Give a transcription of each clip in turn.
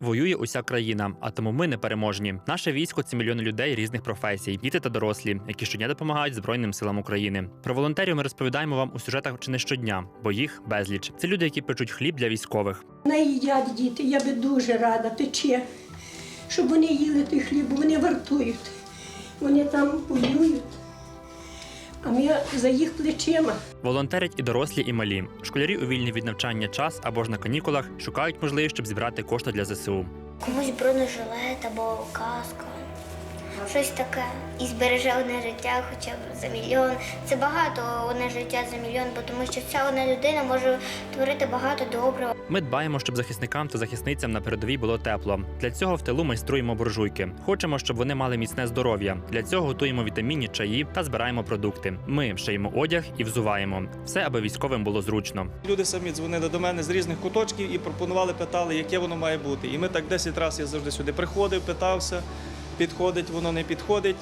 Воює уся країна, а тому ми не переможні. Наше військо це мільйони людей різних професій, діти та дорослі, які щодня допомагають Збройним силам України. Про волонтерів ми розповідаємо вам у сюжетах чи не щодня, бо їх безліч. Це люди, які печуть хліб для військових. Не їдять діти, я би дуже рада, тече, щоб вони їли той хліб, бо вони вартують. Вони там воюють, а ми за їх плечима. Волонтерять і дорослі, і малі. Школярі у вільний від навчання час або ж на канікулах шукають можливість, щоб зібрати кошти для ЗСУ. Комусь бронежилет або каска. Щось таке. І збереже одне життя хоча б за мільйон. Це багато одне життя за мільйон, бо тому що ця одна людина може творити багато доброго. Ми дбаємо, щоб захисникам та захисницям на передовій було тепло. Для цього в тилу майструємо буржуйки. Хочемо, щоб вони мали міцне здоров'я. Для цього готуємо вітамінні чаї та збираємо продукти. Ми шиємо одяг і взуваємо. Все, аби військовим було зручно. Люди самі дзвонили до мене з різних куточків і пропонували, питали, яке воно має бути. І ми так 10 разів я завжди сюди приходив, питався, підходить, воно не підходить.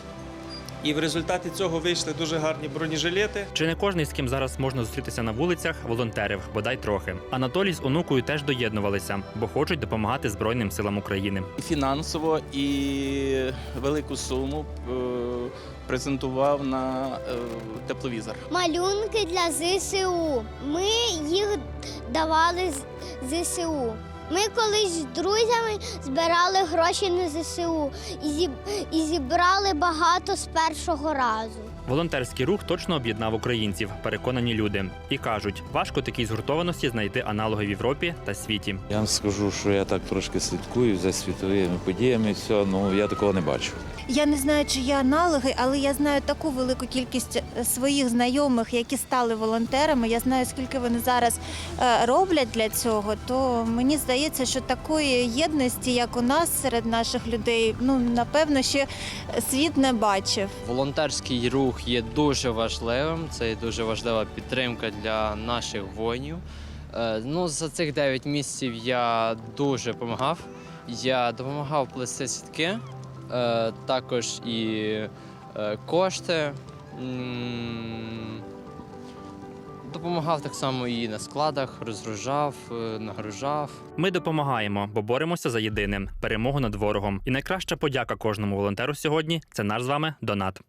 І в результаті цього вийшли дуже гарні бронежилети. Чи не кожний, з ким зараз можна зустрітися на вулицях, волонтерів, бодай трохи. Анатолій з онукою теж доєднувалися, бо хочуть допомагати Збройним силам України. і фінансово і велику суму е, презентував на е, тепловізор. малюнки для ЗСУ. Ми їх давали з ЗСУ. Ми колись з друзями збирали гроші на ЗСУ і, зіб... і зібрали багато з першого разу. Волонтерський рух точно об'єднав українців, переконані люди, і кажуть, важко такій згуртованості знайти аналоги в Європі та світі. Я вам скажу, що я так трошки слідкую за світовими подіями. і Все, ну я такого не бачу. Я не знаю, чи є аналоги, але я знаю таку велику кількість е, своїх знайомих, які стали волонтерами. Я знаю, скільки вони зараз е, роблять для цього. То мені здається, що такої єдності, як у нас серед наших людей, ну напевно, ще світ не бачив. Волонтерський рух є дуже важливим. Це є дуже важлива підтримка для наших воїнів. Е, Ну, за цих 9 місяців я дуже допомагав. Я допомагав плести сітки, е, також і е, кошти. Допомагав так само і на складах, розгружав, е, нагружав. Ми допомагаємо, бо боремося за єдиним перемогу над ворогом. І найкраща подяка кожному волонтеру сьогодні це наш з вами донат.